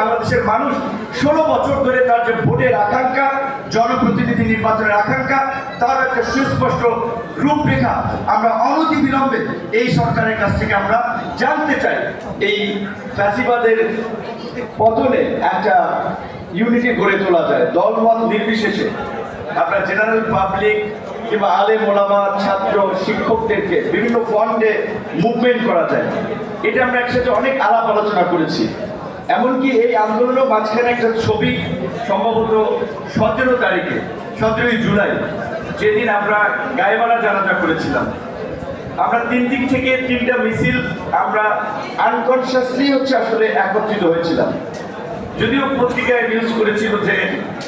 বাংলাদেশের মানুষ ষোলো বছর ধরে তার যে ভোটের আকাঙ্ক্ষা, জনপ্রতিনিধি নির্বাচনের আকাঙ্ক্ষা, তার একটা সুস্পষ্ট রূপরেখা আমরা অনতি বিলম্বে এই সরকারের কাছ থেকে আমরা জানতে চাই। এই ফ্যাসিবাদের পতনে একটা ইউনিটি গড়ে তোলা যায়, দলমত নির্বিশেষে। আপনার জেনারেল পাবলিক কিংবা আলে মোলামা ছাত্র, শিক্ষকদেরকে বিভিন্ন ফন্ডে মুভমেন্ট করা যায়। এটা আমরা একসাথে অনেক আলাপ আলোচনা করেছি। এমনকি এই আন্দোলনের মাঝখানে একটা ছবি সম্ভবত সতেরো তারিখে, সতেরোই জুলাই, যেদিন আমরা গায়েবালা জানাজা করেছিলাম। আমরা তিন দিক থেকে তিনটা মিছিল আমরা আনকনসিয়াসলি হচ্ছে আসলে একত্রিত হয়েছিলাম। যদিও পত্রিকায় নিউজ করেছিল যে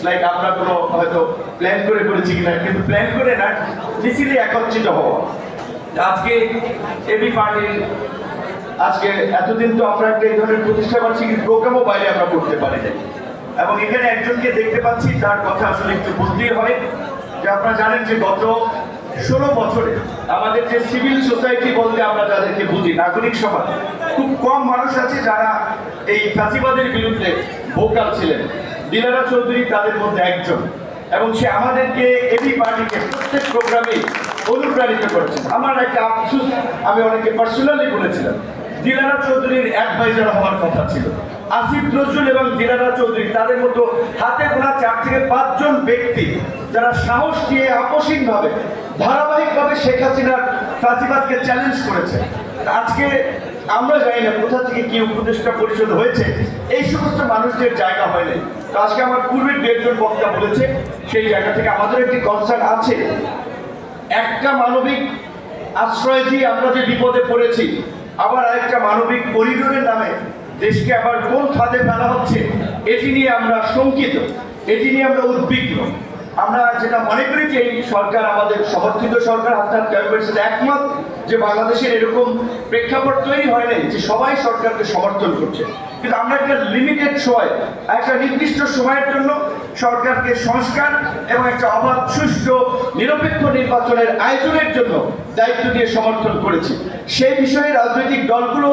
লাইক আমরা কোনো হয়তো প্ল্যান করে করেছি কিনা, কিন্তু প্ল্যান করে না, মিছিলে একত্রিত হওয়া। আজকে এবি পার্টির আজকে এতদিন তো আমরা একটা এই ধরনের প্রতিষ্ঠা বার্ষিকী প্রোগ্রামও বাইরে আমরা করতে পারি এবং এখানে একজনকে দেখতে পাচ্ছি, তার কথা আসলে একটু বলতেই হয় যে আপনারা জানেন যে গত ষোলো বছরে আমাদের যে সিভিল সোসাইটি বলতে আমরা যাদেরকে বুঝি, নাগরিক সমাজ, খুব কম মানুষ আছে যারা এই ফাঁসিবাদের বিরুদ্ধে ভোকাল ছিলেন। দিলারা চৌধুরী তাদের মধ্যে একজন। এবং সে আমাদেরকে এবি পার্টিকে প্রত্যেক প্রোগ্রামে অনুপ্রাণিত করেছেন আমার একটা আফসুস, আমি অনেকে পার্সোনালি বলেছিলাম দিলারা চৌধুরীর এক অ্যাডভাইজার হওয়ার কথা ছিল। আসিফ নজরুল এবং দিলারা চৌধুরী, তাদের মতো হাতে গোনা চার থেকে পাঁচজন ব্যক্তি যারা সাহস নিয়ে আপসীনভাবে ধারাবাহিকভাবে শেখ হাসিনার ফাঁসিবাদকে চ্যালেঞ্জ করেছে। আজকে আমরা জানি না কোথা থেকে কি উপদেষ্টা পরিষদ হয়েছে। এই সমস্ত মানুষদের জায়গা হয়নি। তো আজকে আমার পূর্বের দু একজন বক্তা বলেছে, সেই জায়গা থেকে আমাদের একটি কনসার্ন আছে। একটা মানবিক আশ্রয় দিয়ে আমরা যে বিপদে পড়েছি আবার আরেকটা মানবিক করিডোরের নামে দেশকে আবার কোন খাতে ফেলা হচ্ছে, এটি নিয়ে আমরা শঙ্কিত, এটি নিয়ে আমরা উদ্বিগ্ন। আমরা যেটা মনে করি যে এই সরকার আমাদের সমর্থিত সরকার, হাসনাত ক্যাম্পের সাথে একমত যে বাংলাদেশের এরকম প্রেক্ষাপট তৈরি হয় নাই যে সবাই সরকারকে সমর্থন করছে। কিন্তু আমরা একটা লিমিটেড সময়, একটা নির্দিষ্ট সময়ের জন্য সরকারকে সংস্কার এবং একটা অবাধ, সুষ্ঠু, নিরপেক্ষ নির্বাচনের আয়োজনের জন্য দায়িত্ব দিয়ে সমর্থন করেছি। সেই বিষয়ে রাজনৈতিক দলগুলো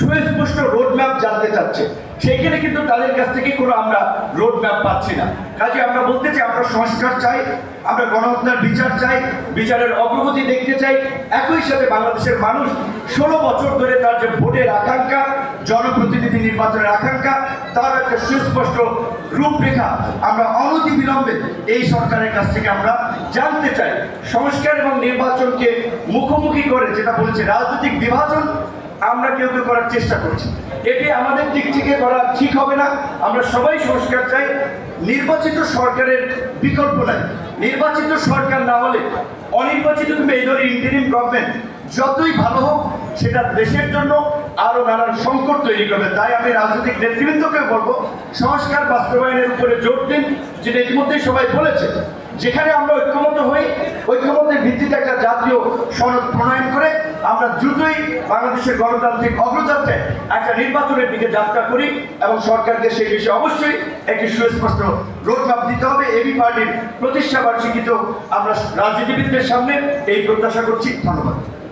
সুস্পষ্ট রোডম্যাপ জানতে চাচ্ছে। সেইখানে কিন্তু তাদের কাছ থেকে কোনো আমরা রোডম্যাপ পাচ্ছি না। কাজে আমরা বলতে চাই, আমরা সংস্কার চাই, আমরা গণহত্যার বিচার চাই, বিচারের অগ্রগতি দেখতে চাই। একই সাথে বাংলাদেশের মানুষ ষোলো বছর ধরে তার যে ভোটের আকাঙ্ক্ষা, জনপ্রতিনিধি নির্বাচনের আকাঙ্ক্ষা, তার একটা সুস্পষ্ট রূপরেখা আমরা অনতি বিলম্বে এই সরকারের কাছ থেকে আমরা জানতে চাই। সংস্কার এবং নির্বাচনকে মুখোমুখি করে যেটা বলেছে রাজনৈতিক বিভাজন, আমরা কেউ কেউ করার চেষ্টা করছি। এটি আমাদের দিক থেকে করা ঠিক হবে না। আমরা সবাই সংস্কার চাই। নির্বাচিত সরকারের বিকল্প নাই। নির্বাচিত সরকার না হলে অনির্বাচিত কিংবা এই ধরনের ইন্টারিম গভর্নমেন্ট যতই ভালো হোক, সেটা দেশের জন্য আরও নানান সংকট তৈরি করবে। তাই আমি রাজনৈতিক নেতৃবৃন্দকে বলব, সংস্কার বাস্তবায়নের উপরে জোর দিন, যেটা ইতিমধ্যেই সবাই বলেছে। যেখানে আমরা ঐক্যমত হই, ঐক্যমতের ভিত্তিতে একটা জাতীয় সনদ প্রণয়ন করে আমরা দ্রুতই বাংলাদেশের গণতান্ত্রিক অগ্রযাত্রায় একটা নির্বাচনের দিকে যাত্রা করি এবং সরকারকে সেই বিষয়ে অবশ্যই একটি সুস্পষ্ট রোডম্যাপ দিতে হবে। এবি পার্টির প্রতিষ্ঠা বার্ষিকীতেও আমরা রাজনীতিবিদদের সামনে এই প্রত্যাশা করছি। ধন্যবাদ।